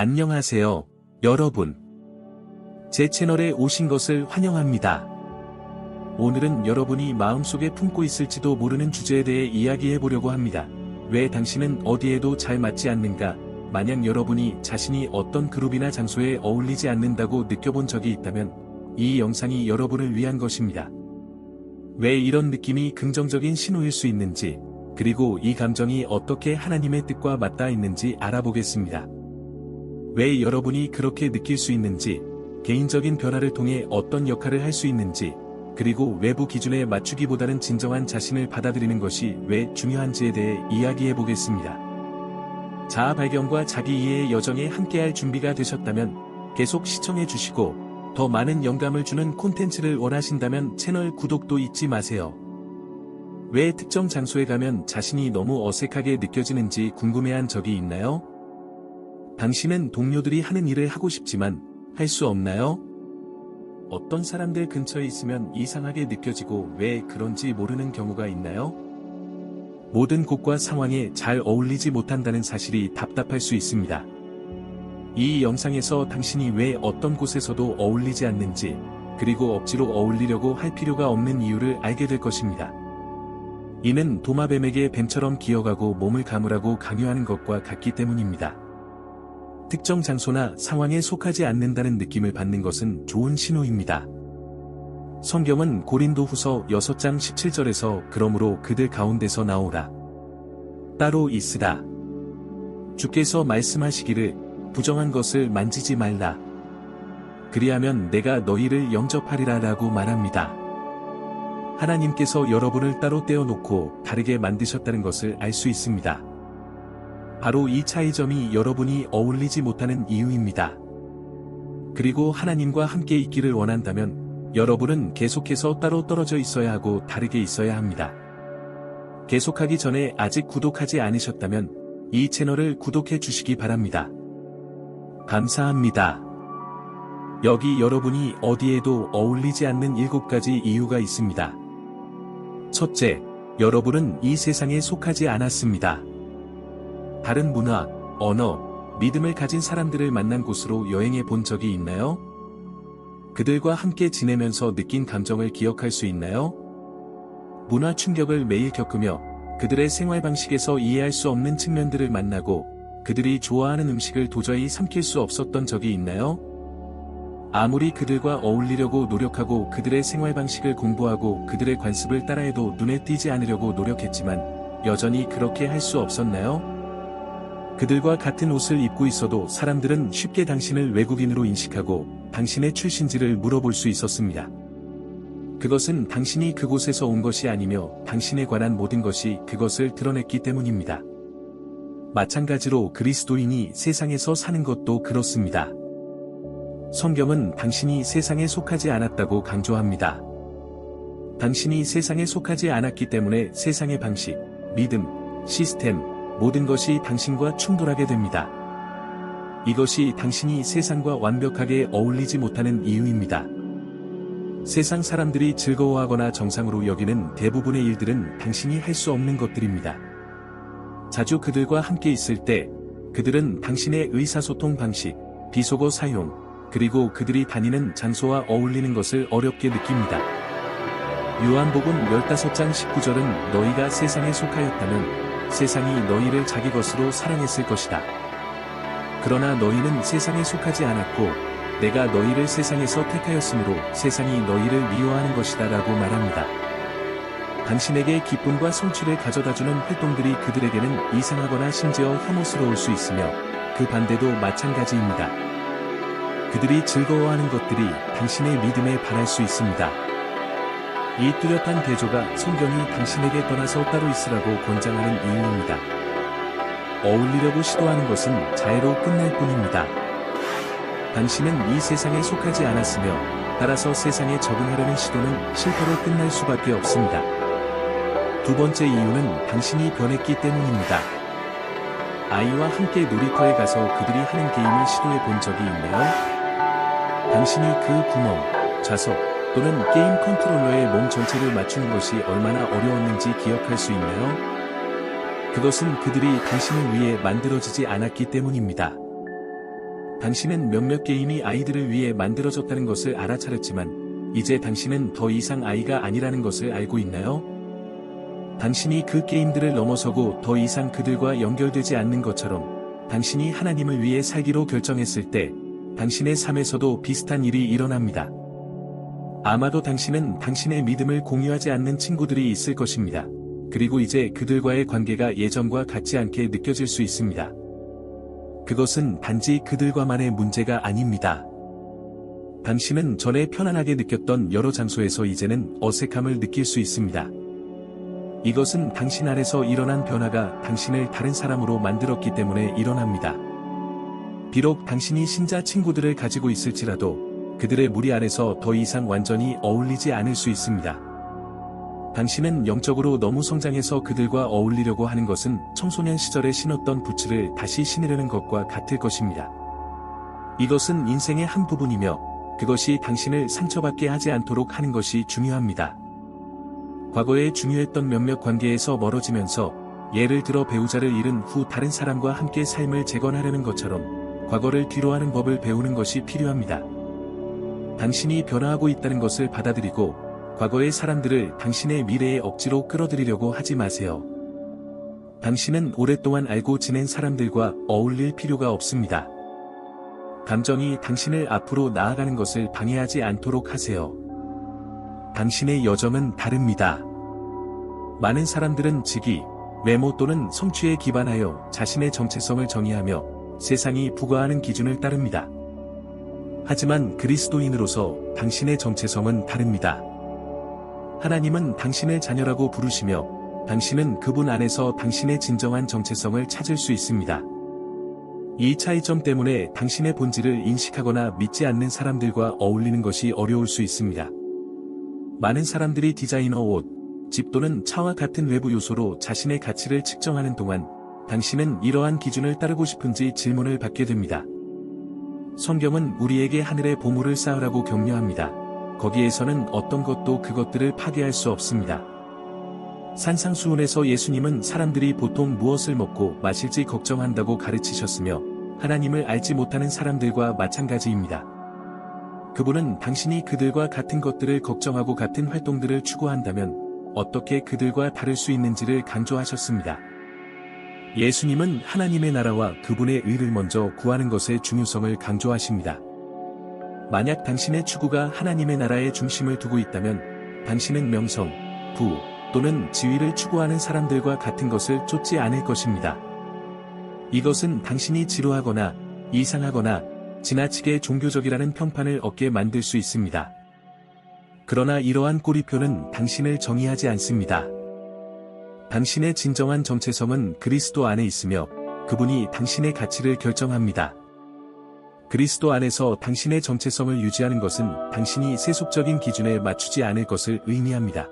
안녕하세요, 여러분. 제 채널에 오신 것을 환영합니다. 오늘은 여러분이 마음속에 품고 있을지도 모르는 주제에 대해 이야기해 보려고 합니다. 왜 당신은 어디에도 잘 맞지 않는가? 만약 여러분이 자신이 어떤 그룹이나 장소에 어울리지 않는다고 느껴본 적이 있다면 이 영상이 여러분을 위한 것입니다. 왜 이런 느낌이 긍정적인 신호일 수 있는지, 그리고 이 감정이 어떻게 하나님의 뜻과 맞닿아 있는지 알아보겠습니다. 왜 여러분이 그렇게 느낄 수 있는지, 개인적인 변화를 통해 어떤 역할을 할 수 있는지, 그리고 외부 기준에 맞추기보다는 진정한 자신을 받아들이는 것이 왜 중요한지에 대해 이야기해 보겠습니다. 자아 발견과 자기 이해의 여정에 함께할 준비가 되셨다면 계속 시청해 주시고 더 많은 영감을 주는 콘텐츠를 원하신다면 채널 구독도 잊지 마세요. 왜 특정 장소에 가면 자신이 너무 어색하게 느껴지는지 궁금해한 적이 있나요? 당신은 동료들이 하는 일을 하고 싶지만 할 수 없나요? 어떤 사람들 근처에 있으면 이상하게 느껴지고 왜 그런지 모르는 경우가 있나요? 모든 곳과 상황에 잘 어울리지 못한다는 사실이 답답할 수 있습니다. 이 영상에서 당신이 왜 어떤 곳에서도 어울리지 않는지, 그리고 억지로 어울리려고 할 필요가 없는 이유를 알게 될 것입니다. 이는 도마뱀에게 뱀처럼 기어가고 몸을 감으라고 강요하는 것과 같기 때문입니다. 특정 장소나 상황에 속하지 않는다는 느낌을 받는 것은 좋은 신호입니다. 성경은 고린도 후서 6장 17절에서 그러므로 그들 가운데서 나오라. 따로 있으라. 주께서 말씀하시기를 부정한 것을 만지지 말라. 그리하면 내가 너희를 영접하리라 라고 말합니다. 하나님께서 여러분을 따로 떼어놓고 다르게 만드셨다는 것을 알 수 있습니다. 바로 이 차이점이 여러분이 어울리지 못하는 이유입니다. 그리고 하나님과 함께 있기를 원한다면 여러분은 계속해서 따로 떨어져 있어야 하고 다르게 있어야 합니다. 계속하기 전에 아직 구독하지 않으셨다면 이 채널을 구독해 주시기 바랍니다. 감사합니다. 여기 여러분이 어디에도 어울리지 않는 일곱 가지 이유가 있습니다. 첫째, 여러분은 이 세상에 속하지 않았습니다. 다른 문화, 언어, 믿음을 가진 사람들을 만난 곳으로 여행해 본 적이 있나요? 그들과 함께 지내면서 느낀 감정을 기억할 수 있나요? 문화 충격을 매일 겪으며 그들의 생활 방식에서 이해할 수 없는 측면들을 만나고 그들이 좋아하는 음식을 도저히 삼킬 수 없었던 적이 있나요? 아무리 그들과 어울리려고 노력하고 그들의 생활 방식을 공부하고 그들의 관습을 따라해도 눈에 띄지 않으려고 노력했지만 여전히 그렇게 할 수 없었나요? 그들과 같은 옷을 입고 있어도 사람들은 쉽게 당신을 외국인으로 인식하고 당신의 출신지를 물어볼 수 있었습니다. 그것은 당신이 그곳에서 온 것이 아니며 당신에 관한 모든 것이 그것을 드러냈기 때문입니다. 마찬가지로 그리스도인이 세상에서 사는 것도 그렇습니다. 성경은 당신이 세상에 속하지 않았다고 강조합니다. 당신이 세상에 속하지 않았기 때문에 세상의 방식, 믿음, 시스템, 모든 것이 당신과 충돌하게 됩니다. 이것이 당신이 세상과 완벽하게 어울리지 못하는 이유입니다. 세상 사람들이 즐거워하거나 정상으로 여기는 대부분의 일들은 당신이 할 수 없는 것들입니다. 자주 그들과 함께 있을 때 그들은 당신의 의사소통 방식, 비속어 사용, 그리고 그들이 다니는 장소와 어울리는 것을 어렵게 느낍니다. 요한복음 15장 19절은 너희가 세상에 속하였다면 세상이 너희를 자기 것으로 사랑했을 것이다. 그러나 너희는 세상에 속하지 않았고 내가 너희를 세상에서 택하였으므로 세상이 너희를 미워하는 것이다 라고 말합니다. 당신에게 기쁨과 성취를 가져다주는 활동들이 그들에게는 이상하거나 심지어 혐오스러울 수 있으며 그 반대도 마찬가지입니다. 그들이 즐거워하는 것들이 당신의 믿음에 반할 수 있습니다. 이 뚜렷한 대조가 성경이 당신에게 떠나서 따로 있으라고 권장하는 이유입니다. 어울리려고 시도하는 것은 자해로 끝날 뿐입니다. 당신은 이 세상에 속하지 않았으며 따라서 세상에 적응하려는 시도는 실패로 끝날 수밖에 없습니다. 두 번째 이유는 당신이 변했기 때문입니다. 아이와 함께 놀이터에 가서 그들이 하는 게임을 시도해 본 적이 있나요? 당신이 그 구멍, 좌석 또는 게임 컨트롤러의 몸 전체를 맞추는 것이 얼마나 어려웠는지 기억할 수 있나요? 그것은 그들이 당신을 위해 만들어지지 않았기 때문입니다. 당신은 몇몇 게임이 아이들을 위해 만들어졌다는 것을 알아차렸지만, 이제 당신은 더 이상 아이가 아니라는 것을 알고 있나요? 당신이 그 게임들을 넘어서고 더 이상 그들과 연결되지 않는 것처럼, 당신이 하나님을 위해 살기로 결정했을 때, 당신의 삶에서도 비슷한 일이 일어납니다. 아마도 당신은 당신의 믿음을 공유하지 않는 친구들이 있을 것입니다. 그리고 이제 그들과의 관계가 예전과 같지 않게 느껴질 수 있습니다. 그것은 단지 그들과만의 문제가 아닙니다. 당신은 전에 편안하게 느꼈던 여러 장소에서 이제는 어색함을 느낄 수 있습니다. 이것은 당신 안에서 일어난 변화가 당신을 다른 사람으로 만들었기 때문에 일어납니다. 비록 당신이 신자 친구들을 가지고 있을지라도 그들의 무리 안에서 더 이상 완전히 어울리지 않을 수 있습니다. 당신은 영적으로 너무 성장해서 그들과 어울리려고 하는 것은 청소년 시절에 신었던 부츠를 다시 신으려는 것과 같을 것입니다. 이것은 인생의 한 부분이며 그것이 당신을 상처받게 하지 않도록 하는 것이 중요합니다. 과거에 중요했던 몇몇 관계에서 멀어지면서 예를 들어 배우자를 잃은 후 다른 사람과 함께 삶을 재건하려는 것처럼 과거를 뒤로하는 법을 배우는 것이 필요합니다. 당신이 변화하고 있다는 것을 받아들이고 과거의 사람들을 당신의 미래에 억지로 끌어들이려고 하지 마세요. 당신은 오랫동안 알고 지낸 사람들과 어울릴 필요가 없습니다. 감정이 당신을 앞으로 나아가는 것을 방해하지 않도록 하세요. 당신의 여정은 다릅니다. 많은 사람들은 직위, 외모 또는 성취에 기반하여 자신의 정체성을 정의하며 세상이 부과하는 기준을 따릅니다. 하지만 그리스도인으로서 당신의 정체성은 다릅니다. 하나님은 당신을 자녀라고 부르시며 당신은 그분 안에서 당신의 진정한 정체성을 찾을 수 있습니다. 이 차이점 때문에 당신의 본질을 인식하거나 믿지 않는 사람들과 어울리는 것이 어려울 수 있습니다. 많은 사람들이 디자이너 옷, 집 또는 차와 같은 외부 요소로 자신의 가치를 측정하는 동안 당신은 이러한 기준을 따르고 싶은지 질문을 받게 됩니다. 성경은 우리에게 하늘의 보물을 쌓으라고 격려합니다. 거기에서는 어떤 것도 그것들을 파괴할 수 없습니다. 산상수훈에서 예수님은 사람들이 보통 무엇을 먹고 마실지 걱정한다고 가르치셨으며 하나님을 알지 못하는 사람들과 마찬가지입니다. 그분은 당신이 그들과 같은 것들을 걱정하고 같은 활동들을 추구한다면 어떻게 그들과 다를 수 있는지를 강조하셨습니다. 예수님은 하나님의 나라와 그분의 의를 먼저 구하는 것의 중요성을 강조하십니다. 만약 당신의 추구가 하나님의 나라의 중심을 두고 있다면 당신은 명성, 부 또는 지위를 추구하는 사람들과 같은 것을 쫓지 않을 것입니다. 이것은 당신이 지루하거나 이상하거나 지나치게 종교적이라는 평판을 얻게 만들 수 있습니다. 그러나 이러한 꼬리표는 당신을 정의하지 않습니다. 당신의 진정한 정체성은 그리스도 안에 있으며 그분이 당신의 가치를 결정합니다. 그리스도 안에서 당신의 정체성을 유지하는 것은 당신이 세속적인 기준에 맞추지 않을 것을 의미합니다.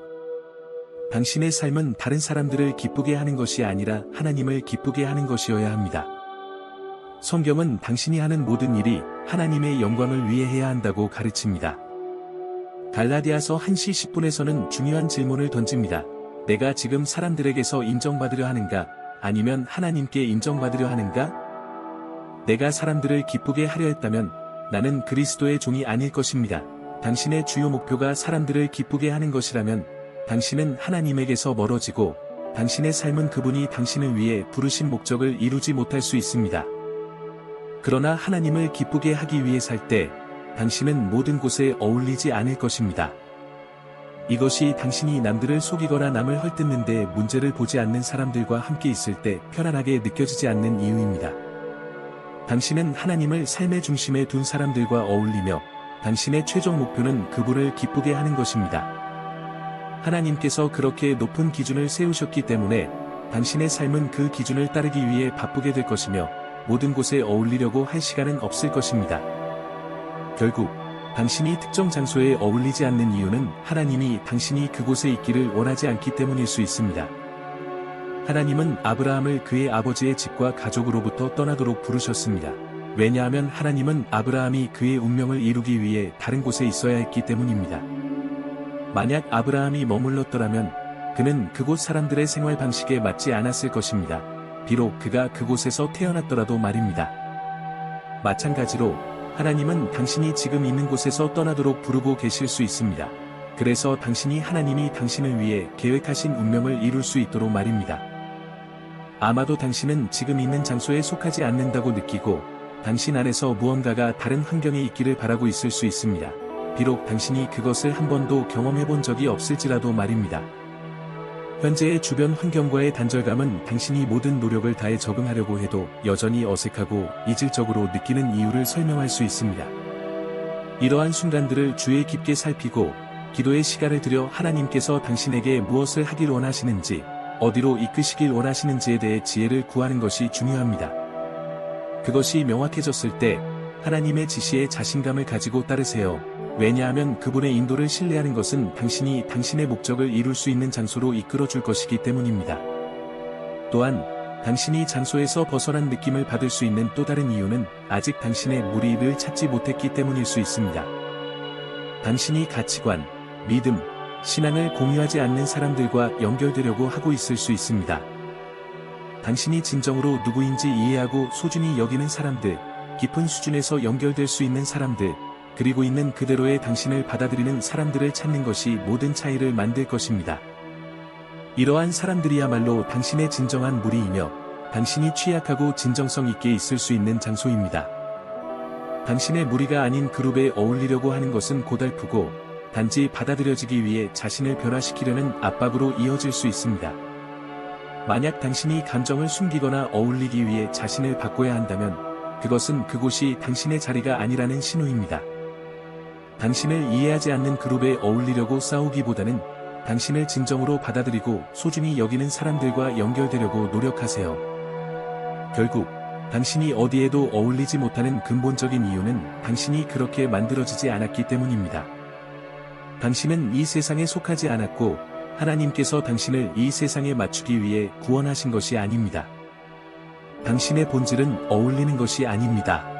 당신의 삶은 다른 사람들을 기쁘게 하는 것이 아니라 하나님을 기쁘게 하는 것이어야 합니다. 성경은 당신이 하는 모든 일이 하나님의 영광을 위해 해야 한다고 가르칩니다. 갈라디아서 1시 10분에서는 중요한 질문을 던집니다. 내가 지금 사람들에게서 인정받으려 하는가? 아니면 하나님께 인정받으려 하는가? 내가 사람들을 기쁘게 하려 했다면 나는 그리스도의 종이 아닐 것입니다. 당신의 주요 목표가 사람들을 기쁘게 하는 것이라면 당신은 하나님에게서 멀어지고 당신의 삶은 그분이 당신을 위해 부르신 목적을 이루지 못할 수 있습니다. 그러나 하나님을 기쁘게 하기 위해 살 때 당신은 모든 곳에 어울리지 않을 것입니다. 이것이 당신이 남들을 속이거나 남을 헐뜯는데 문제를 보지 않는 사람들과 함께 있을 때 편안하게 느껴지지 않는 이유입니다. 당신은 하나님을 삶의 중심에 둔 사람들과 어울리며 당신의 최종 목표는 그분을 기쁘게 하는 것입니다. 하나님께서 그렇게 높은 기준을 세우셨기 때문에 당신의 삶은 그 기준을 따르기 위해 바쁘게 될 것이며 모든 곳에 어울리려고 할 시간은 없을 것입니다. 결국 당신이 특정 장소에 어울리지 않는 이유는 하나님이 당신이 그곳에 있기를 원하지 않기 때문일 수 있습니다. 하나님은 아브라함을 그의 아버지의 집과 가족으로부터 떠나도록 부르셨습니다. 왜냐하면 하나님은 아브라함이 그의 운명을 이루기 위해 다른 곳에 있어야 했기 때문입니다. 만약 아브라함이 머물렀더라면 그는 그곳 사람들의 생활 방식에 맞지 않았을 것입니다. 비록 그가 그곳에서 태어났더라도 말입니다. 마찬가지로 하나님은 당신이 지금 있는 곳에서 떠나도록 부르고 계실 수 있습니다. 그래서 당신이 하나님이 당신을 위해 계획하신 운명을 이룰 수 있도록 말입니다. 아마도 당신은 지금 있는 장소에 속하지 않는다고 느끼고 당신 안에서 무언가가 다른 환경에 있기를 바라고 있을 수 있습니다. 비록 당신이 그것을 한 번도 경험해 본 적이 없을지라도 말입니다. 현재의 주변 환경과의 단절감은 당신이 모든 노력을 다해 적응하려고 해도 여전히 어색하고 이질적으로 느끼는 이유를 설명할 수 있습니다. 이러한 순간들을 주의 깊게 살피고 기도의 시간을 들여 하나님께서 당신에게 무엇을 하길 원하시는지, 어디로 이끄시길 원하시는지에 대해 지혜를 구하는 것이 중요합니다. 그것이 명확해졌을 때 하나님의 지시에 자신감을 가지고 따르세요. 왜냐하면 그분의 인도를 신뢰하는 것은 당신이 당신의 목적을 이룰 수 있는 장소로 이끌어 줄 것이기 때문입니다. 또한 당신이 장소에서 벗어난 느낌을 받을 수 있는 또 다른 이유는 아직 당신의 무리입을 찾지 못했기 때문일 수 있습니다. 당신이 가치관, 믿음, 신앙을 공유하지 않는 사람들과 연결되려고 하고 있을 수 있습니다. 당신이 진정으로 누구인지 이해하고 소중히 여기는 사람들, 깊은 수준에서 연결될 수 있는 사람들, 그리고 있는 그대로의 당신을 받아들이는 사람들을 찾는 것이 모든 차이를 만들 것입니다. 이러한 사람들이야말로 당신의 진정한 무리이며 당신이 취약하고 진정성 있게 있을 수 있는 장소입니다. 당신의 무리가 아닌 그룹에 어울리려고 하는 것은 고달프고 단지 받아들여지기 위해 자신을 변화시키려는 압박으로 이어질 수 있습니다. 만약 당신이 감정을 숨기거나 어울리기 위해 자신을 바꿔야 한다면 그것은 그곳이 당신의 자리가 아니라는 신호입니다. 당신을 이해하지 않는 그룹에 어울리려고 싸우기보다는 당신을 진정으로 받아들이고 소중히 여기는 사람들과 연결되려고 노력하세요. 결국, 당신이 어디에도 어울리지 못하는 근본적인 이유는 당신이 그렇게 만들어지지 않았기 때문입니다. 당신은 이 세상에 속하지 않았고, 하나님께서 당신을 이 세상에 맞추기 위해 구원하신 것이 아닙니다. 당신의 본질은 어울리는 것이 아닙니다.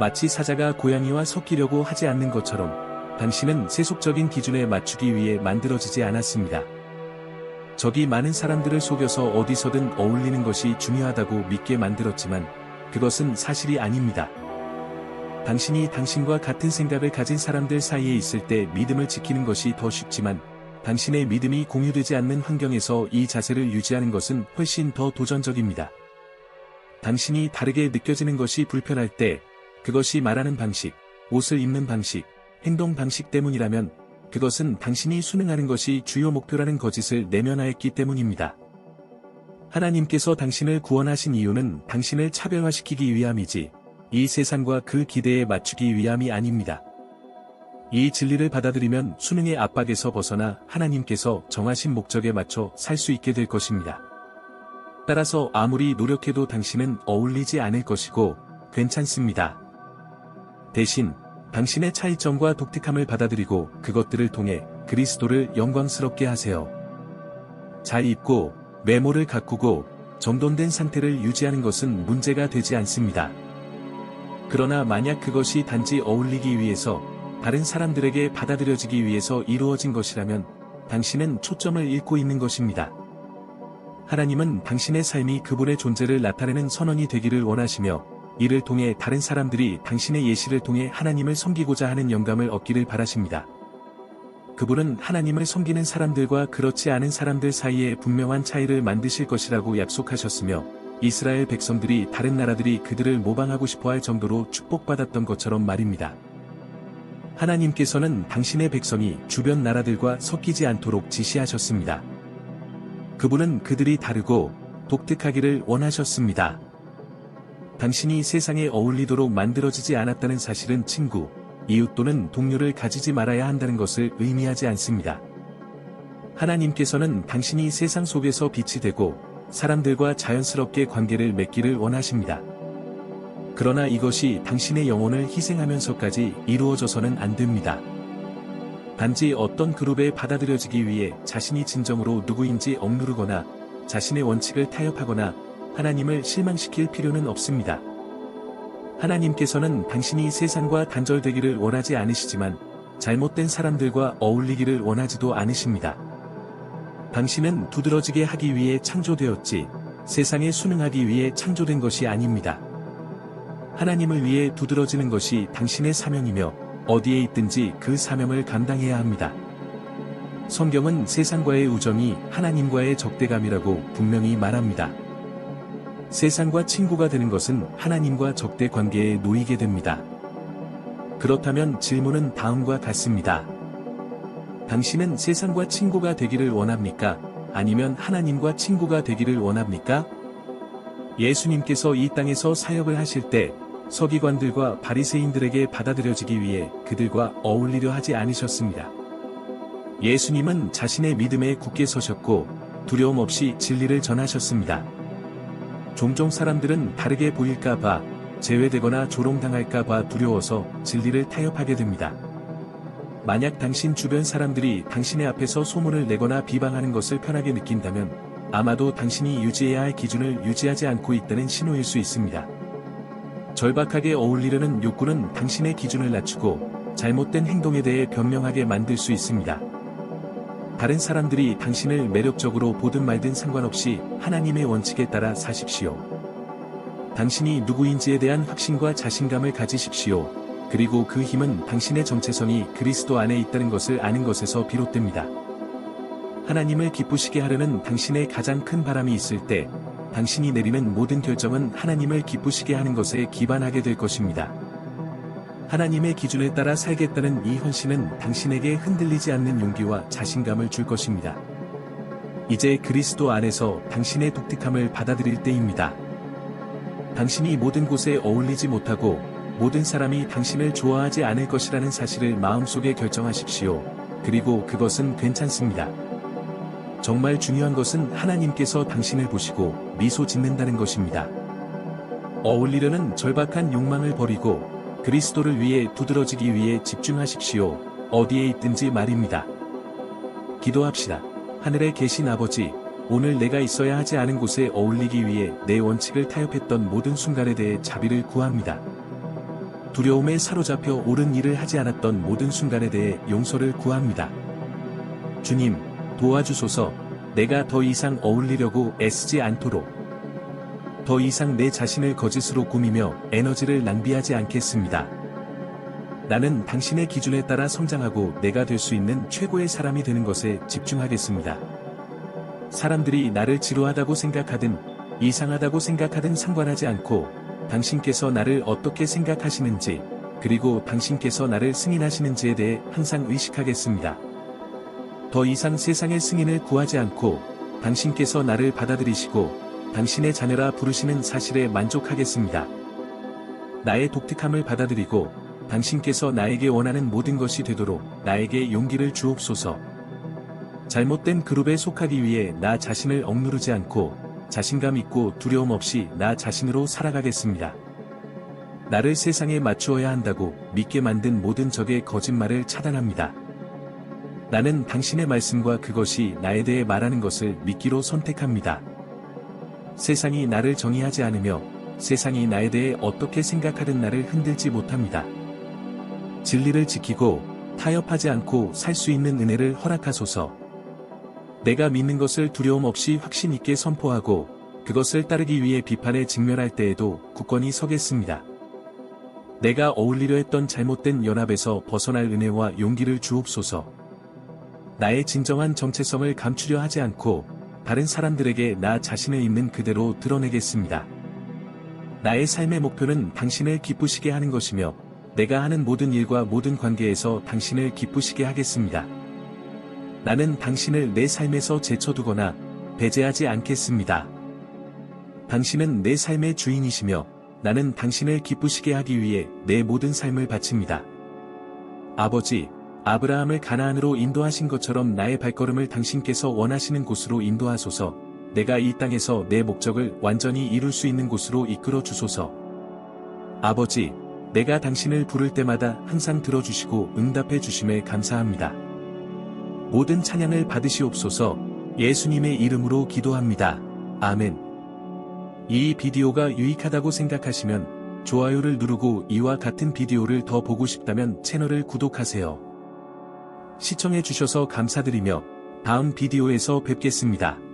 마치 사자가 고양이와 섞이려고 하지 않는 것처럼 당신은 세속적인 기준에 맞추기 위해 만들어지지 않았습니다. 적이 많은 사람들을 속여서 어디서든 어울리는 것이 중요하다고 믿게 만들었지만 그것은 사실이 아닙니다. 당신이 당신과 같은 생각을 가진 사람들 사이에 있을 때 믿음을 지키는 것이 더 쉽지만 당신의 믿음이 공유되지 않는 환경에서 이 자세를 유지하는 것은 훨씬 더 도전적입니다. 당신이 다르게 느껴지는 것이 불편할 때 그것이 말하는 방식, 옷을 입는 방식, 행동 방식 때문이라면 그것은 당신이 수능하는 것이 주요 목표라는 거짓을 내면화했기 때문입니다. 하나님께서 당신을 구원하신 이유는 당신을 차별화시키기 위함이지 이 세상과 그 기대에 맞추기 위함이 아닙니다. 이 진리를 받아들이면 수능의 압박에서 벗어나 하나님께서 정하신 목적에 맞춰 살 수 있게 될 것입니다. 따라서 아무리 노력해도 당신은 어울리지 않을 것이고 괜찮습니다. 대신 당신의 차이점과 독특함을 받아들이고 그것들을 통해 그리스도를 영광스럽게 하세요. 잘 입고 메모를 가꾸고 정돈된 상태를 유지하는 것은 문제가 되지 않습니다. 그러나 만약 그것이 단지 어울리기 위해서 다른 사람들에게 받아들여지기 위해서 이루어진 것이라면 당신은 초점을 잃고 있는 것입니다. 하나님은 당신의 삶이 그분의 존재를 나타내는 선언이 되기를 원하시며 이를 통해 다른 사람들이 당신의 예시를 통해 하나님을 섬기고자 하는 영감을 얻기를 바라십니다. 그분은 하나님을 섬기는 사람들과 그렇지 않은 사람들 사이에 분명한 차이를 만드실 것이라고 약속하셨으며 이스라엘 백성들이 다른 나라들이 그들을 모방하고 싶어 할 정도로 축복받았던 것처럼 말입니다. 하나님께서는 당신의 백성이 주변 나라들과 섞이지 않도록 지시하셨습니다. 그분은 그들이 다르고 독특하기를 원하셨습니다. 당신이 세상에 어울리도록 만들어지지 않았다는 사실은 친구, 이웃 또는 동료를 가지지 말아야 한다는 것을 의미하지 않습니다. 하나님께서는 당신이 세상 속에서 빛이 되고 사람들과 자연스럽게 관계를 맺기를 원하십니다. 그러나 이것이 당신의 영혼을 희생하면서까지 이루어져서는 안 됩니다. 단지 어떤 그룹에 받아들여지기 위해 자신이 진정으로 누구인지 억누르거나 자신의 원칙을 타협하거나 하나님을 실망시킬 필요는 없습니다. 하나님께서는 당신이 세상과 단절되기를 원하지 않으시지만 잘못된 사람들과 어울리기를 원하지도 않으십니다. 당신은 두드러지게 하기 위해 창조되었지 세상에 순응하기 위해 창조된 것이 아닙니다. 하나님을 위해 두드러지는 것이 당신의 사명이며 어디에 있든지 그 사명을 감당해야 합니다. 성경은 세상과의 우정이 하나님과의 적대감이라고 분명히 말합니다. 세상과 친구가 되는 것은 하나님과 적대 관계에 놓이게 됩니다. 그렇다면 질문은 다음과 같습니다. 당신은 세상과 친구가 되기를 원합니까? 아니면 하나님과 친구가 되기를 원합니까? 예수님께서 이 땅에서 사역을 하실 때 서기관들과 바리새인들에게 받아들여지기 위해 그들과 어울리려 하지 않으셨습니다. 예수님은 자신의 믿음에 굳게 서셨고 두려움 없이 진리를 전하셨습니다. 종종 사람들은 다르게 보일까봐 제외되거나 조롱당할까봐 두려워서 진리를 타협하게 됩니다. 만약 당신 주변 사람들이 당신의 앞에서 소문을 내거나 비방하는 것을 편하게 느낀다면 아마도 당신이 유지해야 할 기준을 유지하지 않고 있다는 신호일 수 있습니다. 절박하게 어울리려는 욕구는 당신의 기준을 낮추고 잘못된 행동에 대해 변명하게 만들 수 있습니다. 다른 사람들이 당신을 매력적으로 보든 말든 상관없이 하나님의 원칙에 따라 사십시오. 당신이 누구인지에 대한 확신과 자신감을 가지십시오. 그리고 그 힘은 당신의 정체성이 그리스도 안에 있다는 것을 아는 것에서 비롯됩니다. 하나님을 기쁘시게 하려는 당신의 가장 큰 바람이 있을 때, 당신이 내리는 모든 결정은 하나님을 기쁘시게 하는 것에 기반하게 될 것입니다. 하나님의 기준에 따라 살겠다는 이 헌신은 당신에게 흔들리지 않는 용기와 자신감을 줄 것입니다. 이제 그리스도 안에서 당신의 독특함을 받아들일 때입니다. 당신이 모든 곳에 어울리지 못하고 모든 사람이 당신을 좋아하지 않을 것이라는 사실을 마음속에 결정하십시오. 그리고 그것은 괜찮습니다. 정말 중요한 것은 하나님께서 당신을 보시고 미소 짓는다는 것입니다. 어울리려는 절박한 욕망을 버리고 그리스도를 위해 두드러지기 위해 집중하십시오. 어디에 있든지 말입니다. 기도합시다. 하늘에 계신 아버지, 오늘 내가 있어야 하지 않은 곳에 어울리기 위해 내 원칙을 타협했던 모든 순간에 대해 자비를 구합니다. 두려움에 사로잡혀 옳은 일을 하지 않았던 모든 순간에 대해 용서를 구합니다. 주님, 도와주소서, 내가 더 이상 어울리려고 애쓰지 않도록. 더 이상 내 자신을 거짓으로 꾸미며 에너지를 낭비하지 않겠습니다. 나는 당신의 기준에 따라 성장하고 내가 될 수 있는 최고의 사람이 되는 것에 집중하겠습니다. 사람들이 나를 지루하다고 생각하든 이상하다고 생각하든 상관하지 않고 당신께서 나를 어떻게 생각하시는지 그리고 당신께서 나를 승인하시는지에 대해 항상 의식하겠습니다. 더 이상 세상의 승인을 구하지 않고 당신께서 나를 받아들이시고 당신의 자녀라 부르시는 사실에 만족하겠습니다. 나의 독특함을 받아들이고 당신께서 나에게 원하는 모든 것이 되도록 나에게 용기를 주옵소서. 잘못된 그룹에 속하기 위해 나 자신을 억누르지 않고 자신감 있고 두려움 없이 나 자신으로 살아가겠습니다. 나를 세상에 맞추어야 한다고 믿게 만든 모든 적의 거짓말을 차단합니다. 나는 당신의 말씀과 그것이 나에 대해 말하는 것을 믿기로 선택합니다. 세상이 나를 정의하지 않으며 세상이 나에 대해 어떻게 생각하든 나를 흔들지 못합니다. 진리를 지키고 타협하지 않고 살 수 있는 은혜를 허락하소서. 내가 믿는 것을 두려움 없이 확신 있게 선포하고 그것을 따르기 위해 비판에 직면할 때에도 굳건히 서겠습니다. 내가 어울리려 했던 잘못된 연합에서 벗어날 은혜와 용기를 주옵소서. 나의 진정한 정체성을 감추려 하지 않고 다른 사람들에게 나 자신을 있는 그대로 드러내겠습니다. 나의 삶의 목표는 당신을 기쁘시게 하는 것이며 내가 하는 모든 일과 모든 관계에서 당신을 기쁘시게 하겠습니다. 나는 당신을 내 삶에서 제쳐두거나 배제하지 않겠습니다. 당신은 내 삶의 주인이시며 나는 당신을 기쁘시게 하기 위해 내 모든 삶을 바칩니다. 아버지, 아브라함을 가나안으로 인도하신 것처럼 나의 발걸음을 당신께서 원하시는 곳으로 인도하소서. 내가 이 땅에서 내 목적을 완전히 이룰 수 있는 곳으로 이끌어 주소서. 아버지, 내가 당신을 부를 때마다 항상 들어주시고 응답해 주심에 감사합니다. 모든 찬양을 받으시옵소서 예수님의 이름으로 기도합니다. 아멘. 이 비디오가 유익하다고 생각하시면 좋아요를 누르고 이와 같은 비디오를 더 보고 싶다면 채널을 구독하세요. 시청해주셔서 감사드리며 다음 비디오에서 뵙겠습니다.